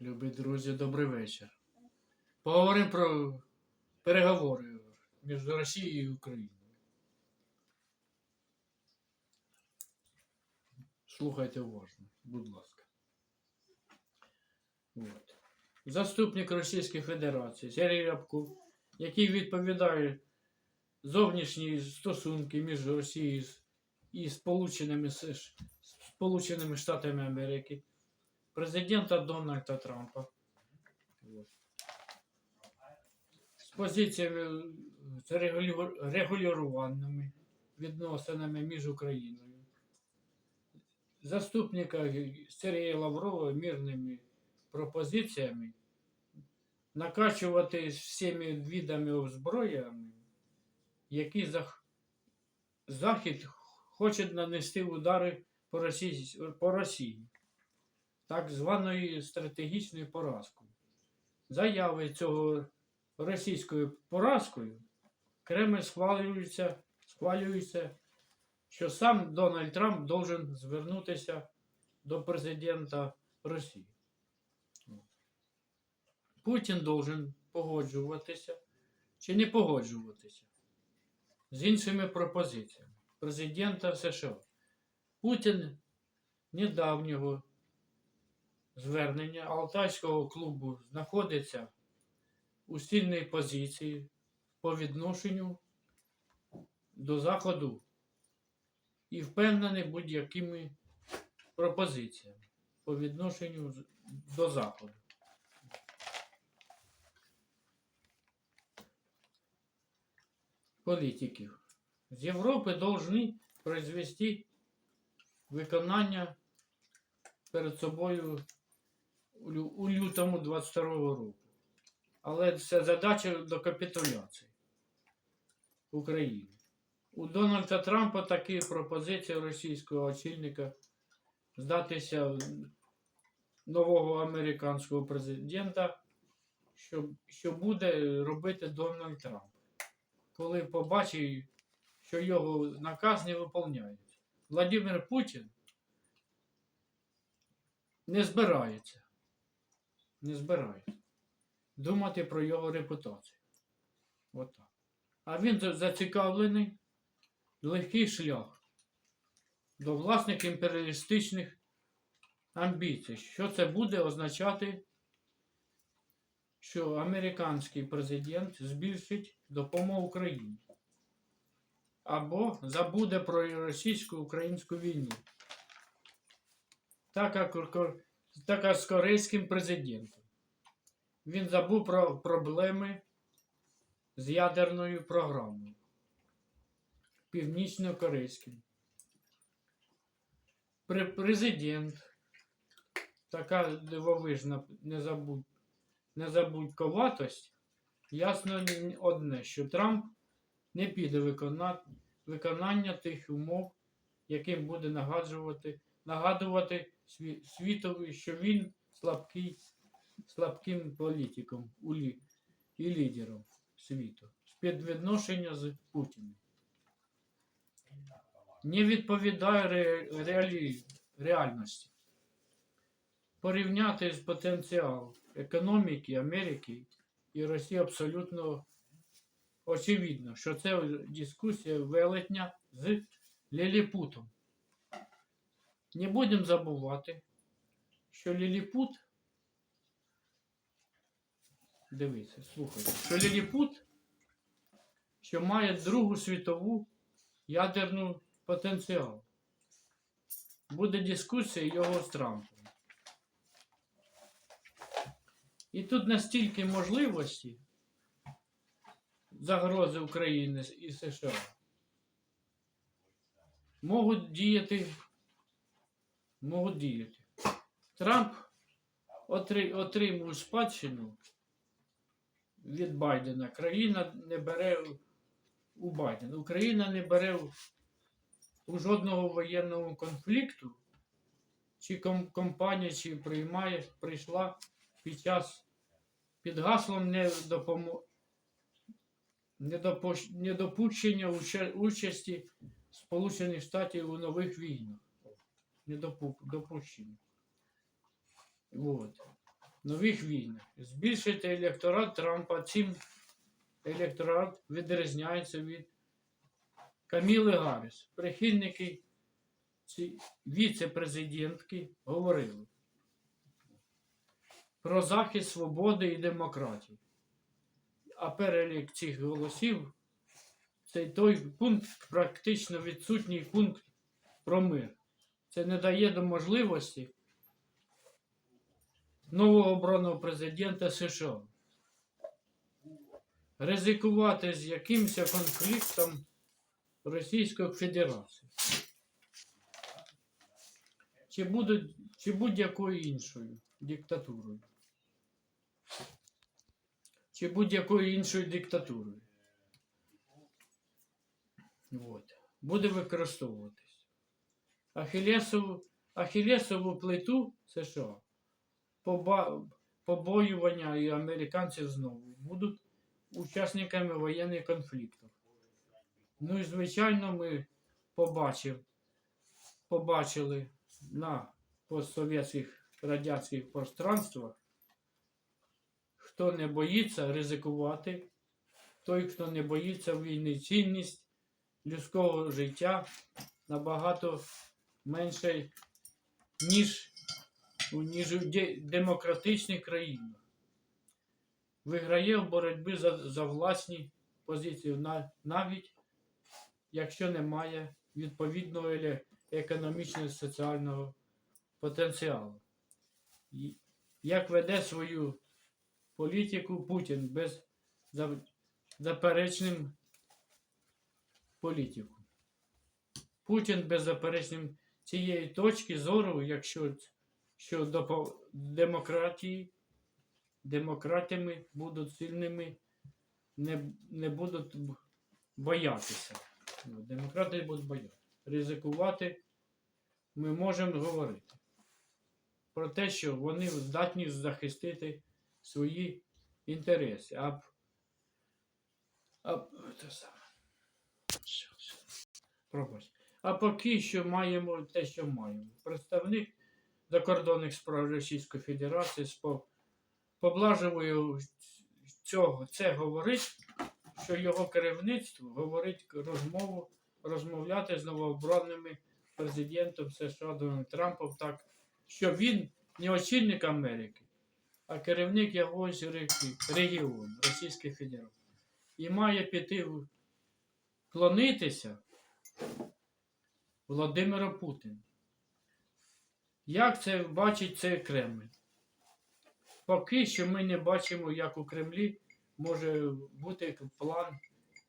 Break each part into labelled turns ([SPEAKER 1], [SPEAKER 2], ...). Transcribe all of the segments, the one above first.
[SPEAKER 1] Любі друзі, добрий вечір. Поговоримо про переговори між Росією і Україною. Слухайте уважно, будь ласка. От. Заступник Російської Федерації Сергій Рябков, який відповідає зовнішні стосунки між Росією і Сполученими, Штатами Америки, президента Дональда Трампа. З позиціями з регулюваними відносинами між Україною, заступника Сергія Лаврова мирними пропозиціями. Накачувати всіми видами озброєння, які Зах- Захід хоче нанести удари по Росії так званою стратегічною поразкою. Заяви цього російською поразкою Кремль схвалюється, схвалюється, що сам Дональд Трамп должен звернутися до президента Росії. Путін должен погоджуватися чи не погоджуватися з іншими пропозиціями президента США. Путін недавнього звернення Алтайського клубу знаходиться у сильній позиції по відношенню до Заходу і впевнений будь-якими пропозиціями по відношенню до Заходу. Політиків з Європи повинні произвести виконання перед собою у лютому 22 року. Але це задача до капітуляції України. У Дональда Трампа такі пропозиції російського очільника здатися нового американського президента, що, що буде робити Дональд Трамп, коли побачить, що його наказ не виконується. Владимир Путін не збирається. Не збирається думати про його репутацію. Отак. А він зацікавлений легкий шлях до власних імперіалістичних амбіцій. Що це буде означати, що американський президент збільшить допомогу Україні або забуде про російсько-українську війну. Так як, кор- так як з корейським президентом. Він забув про проблеми з ядерною програмою північно-корейським. Президент, така дивовижна незабудь, незабудьковатость, ясно одне, що Трамп не піде виконати, виконання тих умов, яким буде нагадувати, нагадувати світові, що він слабкий, слабким політиком і лідером світу. Співвідношення з Путіним. Не відповідає ре, реалі, реальності. Порівняти з потенціал економіки Америки і Росії абсолютно очевидно, що це дискусія велетня з Ліліпутом. Не будемо забувати, що Ліліпут, дивіться, слухайте, що Ліліпут, що має Другу світову ядерну потенціал. Буде дискусія його з Трампом. І тут настільки можливості загрози України і США можуть діяти, можуть діяти. Трамп отри- отримує спадщину від Байдена. Країна не бере у Байдена. Україна не бере у- жодного воєнного конфлікту, чи компанія, чи приймає, прийшла під час під гаслом не допомо... недопущення уча- участі Сполучених Штатів у нових війнах. Недопущення. Вот. нових війнах. Збільшити електорат Трампа. Цим електорат відрізняється від Каміли Гарріс. Прихильники віце-президентки говорили про захист свободи і демократії. А перелік цих голосів це той пункт, практично відсутній пункт про мир. Це не дає до можливості новообраного президента США ризикувати з якимось конфліктом Російської Федерації. Чи, будуть, чи будь-якою іншою диктатурою. Чи будь-якою іншою диктатурою. От. Буде використовуватись. Ахілесову, Ахілесову плиту США поба, побоювання і американців знову будуть учасниками воєнних конфліктів. Ну і звичайно, ми побачив, побачили на постсовєтських радянських пространствах, хто не боїться ризикувати, той, хто не боїться війни, цінність людського життя набагато менше, ніж, ніж у демократичних країнах. Виграє в боротьбі за, за власні позиції, навіть якщо немає відповідного економічного і соціального потенціалу. Як веде свою політику Путін без заперечним політику. Путін беззаперечним цієї точки зору, якщо що допо- демократії, демократами будуть сильними, не, не будуть боятися. Ну, Демократи будуть боятися. Ризикувати ми можемо говорити про те, що вони здатні захистити свої інтереси. А, а? Пробач. А поки що маємо те, що маємо. Представник закордонних справ Російської Федерації поблажливою цього це говорить, що його керівництво говорить розмову, розмовляти з новообраними президентом США Дональдом Трампом так, що він не очільник Америки, а керівник якогось регіону Російської Федерації. І має піти в- клонитися Володимиру Путіну. Як це бачить цей Кремль? Поки що ми не бачимо, як у Кремлі може бути план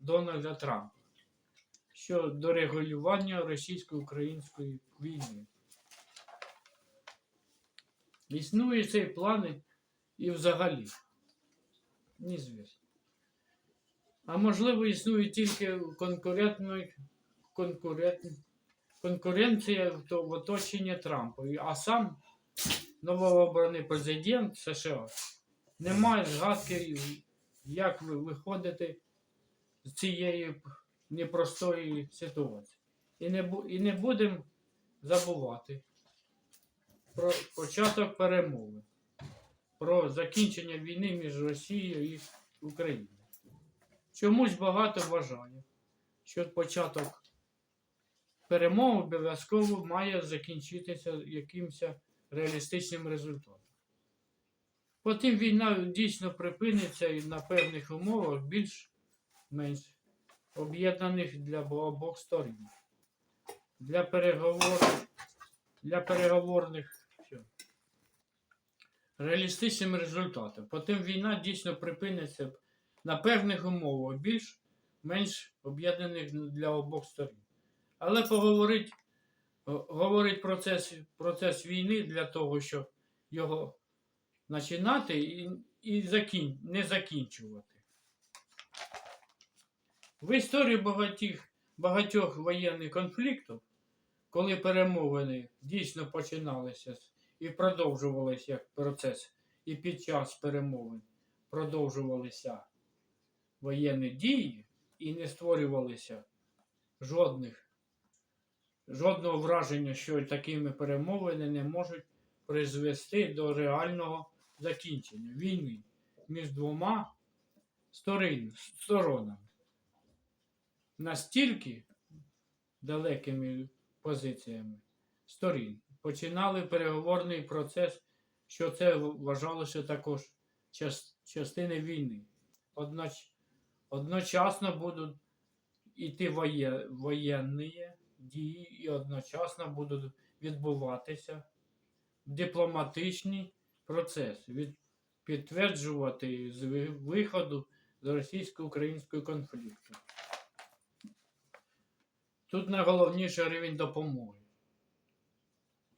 [SPEAKER 1] Дональда Трампа щодо регулювання російсько-української війни. Існує цей план і взагалі. Незвісно. А можливо, існує тільки конкурентної конкурент, конкуренція в то- в оточенні Трампа. А сам новообраний президент США не має згадки, як ви- виходити з цієї непростої ситуації. І не, і не будемо забувати про початок перемови, про закінчення війни між Росією і Україною. Чомусь багато вважає, що початок перемови обов'язково має закінчитися якимось реалістичним результатом. Потім війна дійсно припиниться і на певних умовах більш-менш об'єднаних для обох сторін. Для переговорів, для переговорних що, реалістичним результатом. Потім війна дійсно припиниться на певних умовах, більш-менш об'єднаних для обох сторін. Але поговорить, го- говорить процес, процес війни для того, щоб його починати і, і закін, не закінчувати. В історії багатьох, багатьох воєнних конфліктів, коли перемовини дійсно починалися і продовжувалися як процес, і під час перемовин продовжувалися воєнні дії і не створювалися жодних, жодного враження, що такими перемовини не можуть призвести до реального закінчення війни між двома сторонами. Настільки далекими позиціями сторін починали переговорний процес, що це вважалося також частиною війни. Одноч, одночасно будуть іти воє, воєнні дії одночасно будуть відбуватися дипломатичні процеси, від, підтверджувати з виходу з російсько-українського конфлікту. Тут найголовніше рівень допомоги.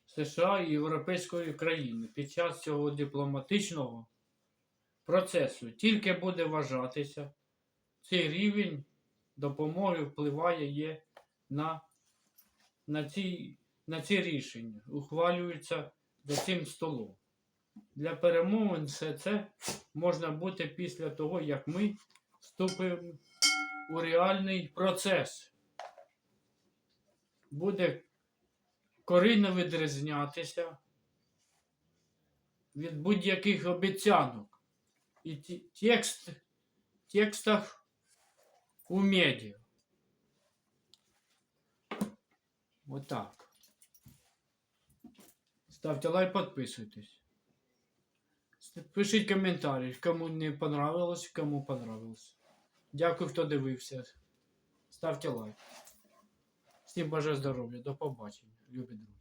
[SPEAKER 1] США і Європейської країни під час цього дипломатичного процесу тільки буде вважатися, цей рівень допомоги впливає є на, на, ці, на ці рішення, ухвалюються за цим столом. Для перемовин все це можна бути після того, як ми вступимо у реальний процес. Буде корінно відрізнятися від будь-яких обіцянок і текст, текстах у медіа. Отак. Ставте лайк, підписуйтесь. Пишіть коментарі, кому не понравилось, кому понравилось. Дякую, хто дивився. Ставте лайк. Всім бажаю здоров'я, до побачення, любі друзі.